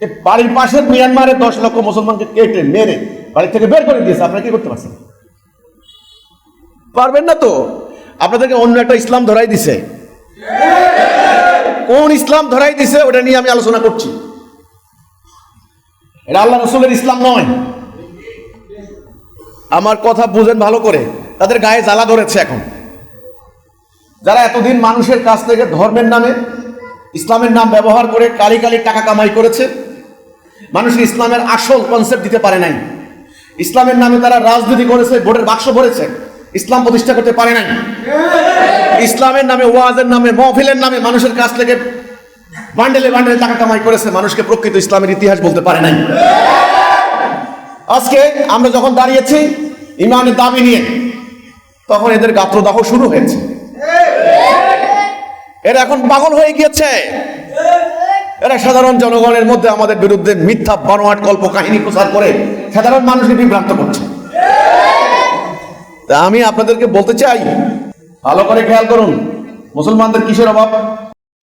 বাড়ির পাশের মিয়ানমারে দশ লক্ষ মুসলমানকে কেটে মেরে বাড়ি থেকে বের করে দিয়েছে, আপনারা কি করতে পারছেন? পারবেন না তো। আপনাদেরকে অন্য একটা ইসলাম ধরাই দিছে। কোন ইসলাম ধরাই দিছে, ওটা নিয়ে আমি আলোচনা করছি। এটা আল্লাহ রসুলের ইসলাম নয়। আমার কথা বুঝেন ভালো করে। তাদের গায়ে জ্বালা ধরেছে এখন। যারা এতদিন মানুষের কাছ থেকে ধর্মের নামে ইসলামের নাম ব্যবহার করে কালি কালি টাকা কামাই করেছে মানুষের ইসলামের আসল কনসেপ্ট দিতে পারে নাই। ইসলামের নামে তারা রাজনীতি করেছে, ভোটের বাক্স ভরেছে, ইসলাম প্রতিষ্ঠা করতে পারে নাই। ইসলামের নামে, ওয়াজের নামে, মহফিলের নামে মানুষের কাছ থেকে বান্ডেলে বান্ডেলে টাকা কামাই করেছে, মানুষকে প্রকৃত ইসলামের ইতিহাস বলতে পারে নাই। আজকে আমরা যখন দাঁড়িয়েছি ইমানের দাবি নিয়ে, তখন এদের গাত্রদাহ শুরু হয়েছে। এরা এখন পাগল হয়ে গিয়েছে। এরা সাধারণ জনগণের মধ্যে আমাদের বিরুদ্ধে মিথ্যা বানোয়াট কল্প কাহিনী প্রচার করে সাধারণ মানুষকে বিভ্রান্ত করছে। তা আমি আপনাদেরকে বলতে চাই, ভালো করে খেয়াল করুন, মুসলমানদের কিসের অভাব?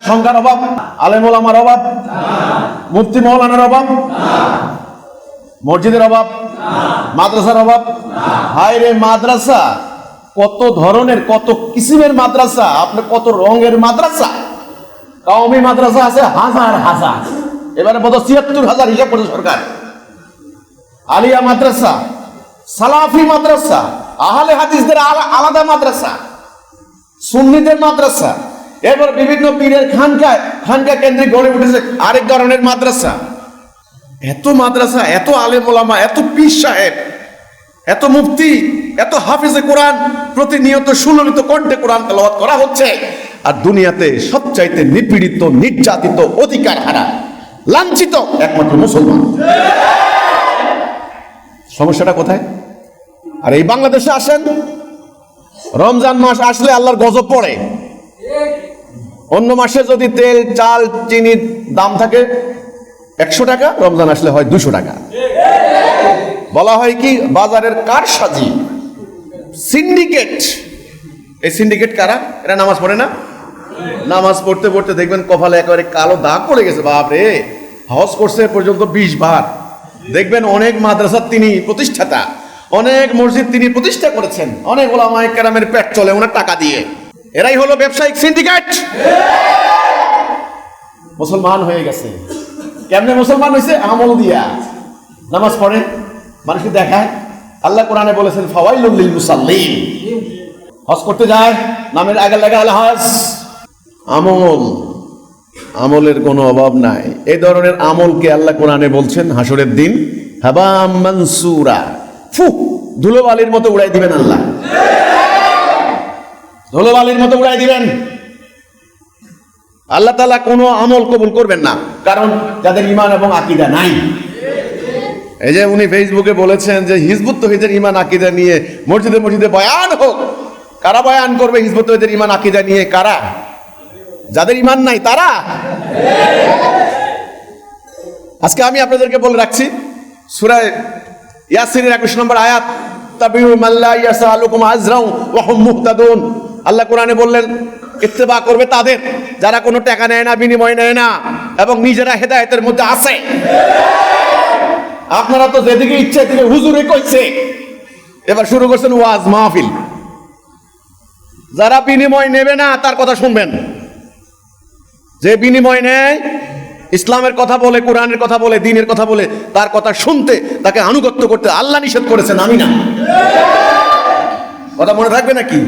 সংখ্যার অভাব? আলেমুল আমার অভাব? মুফতি মৌলানার অভাব? মসজিদের অভাব? মাদ্রাসার অভাব? হায় রে মাদ্রাসা, কত ধরনের, কত কিসিমের মাদ্রাসা আপনার কত রঙের মাদ্রাসা? কাউমি মাদ্রাসা আছে হাজার হাজার। এবারে বোধ ছিয়াত্তর হাজার হিসাব করেছে সরকার। আলিয়া মাদ্রাসা, সালাফি মাদ্রাসা, আহলে হাদিসদের আলাদা মাদ্রাসা, সুন্নিদের মাদ্রাসা। এরপর বিভিন্ন পীরের খানকায় খানকা কেন্দ্রিক গড়ে উঠেছে আরেক ধরনের মাদ্রাসা। এত মাদ্রাসা, এত আলেম ওলামা, এত পীর সাহেব, এত মুফতি, এত হাফিজে কোরআন, প্রতিনিয়ত সুললিত কণ্ঠে কোরআন তেলাওয়াত করা হচ্ছে। আর দুনিয়াতে সবচাইতে নিপীড়িত, নির্যাতিত অধিকার হারা, লাঞ্ছিত একমাত্র মুসলমান। সমস্যাটা কোথায়? আর এই বাংলাদেশে আসেন, রমজান মাস আসলে আল্লাহর গজব পড়ে। অন্য মাসে যদি তেল, চাল, চিনির দাম থাকে একশো টাকা, রমজান আসলে হয় দুশো টাকা। বলা হয় কি, বাজারের কার সাজি সিন্ডিকেট। এই সিন্ডিকেট কারা? এরা নামাজ পড়ে না? নামাজ পড়তে পড়তে দেখবেন কপালে একেবারে কালো দাগ পড়ে গেছে বাপ রে হজ করছে পর্যন্ত বিশ বার। দেখবেন অনেক মাদ্রাসার তিনি প্রতিষ্ঠাতা, অনেক মসজিদ তিনি প্রতিষ্ঠা করেছেন, অনেক ওলামায় কেরামের পেট চলে ওনার টাকা দিয়ে। এরাই হলো ব্যবসায়িক সিন্ডিকেট। মুসলমান হয়ে গেছে। কেমনে মুসলমান হয়েছে আমল দিয়া। নামাজ পড়ে, মানুষকে দেখায়। আল্লাহ কোরআনে বলেছেন, ফাওয়াইলুল লিল মুসাল্লিন। হজ করতে যায়, নামের আগে লাগা আল হজ। আমল, আমলের কোনো অভাব নাই। এই ধরনের আমলকে আল্লাহ কোরআনে বলছেন? হাসরের দিন? হাবাম মানসুরা। ফু, ধুলোবালির মতো উড়াই দিবেন আল্লাহ। ধুলোবালির মতো উড়াই দিবেন। আল্লাহ তালা কোনো আমল কবুল করবেন না, কারণ যাদের ইমান এবং আকিদা নাই। এই যে উনি ফেসবুকে বলেছেন যে হিজবুত তহিদের ইমান আকিদা নিয়ে মসজিদে মসজিদে বয়ান হোক। কারা বয়ান করবে হিজবুত তহিদের ইমান আকিদা নিয়ে? কারা? যাদের ইমান নাই, তারা? আজকে আমি আপনাদেরকে বলে রাখছি সুরায় ইয়াসিনের একুশ নম্বর আয়াত আল্লাহ কোরআনে বললেন, ইত্তেবা করবে তাদের, যারা কোনো টাকা নেয় না, বিনিময় নেয় না, এবং নিজেরা হেদায়েতের মধ্যে আছে। আপনারা তো যেদিকে ইচ্ছে থেকে হুজুরে কইছে। এবার শুরু করছেন ওয়াজ মাহফিল। যারা বিনিময় নেবে না, তার কথা শুনবেন। যে বিনিময় নেয়, ইসলামের কথা বলে, কোরআনের কথা বলে, দিনের কথা বলে, তার কথা শুনতে, তাকে আনুগত্য করতে আল্লাহ নিষেধ করেছেন, আমি না। কথা মনে থাকবে নাকি?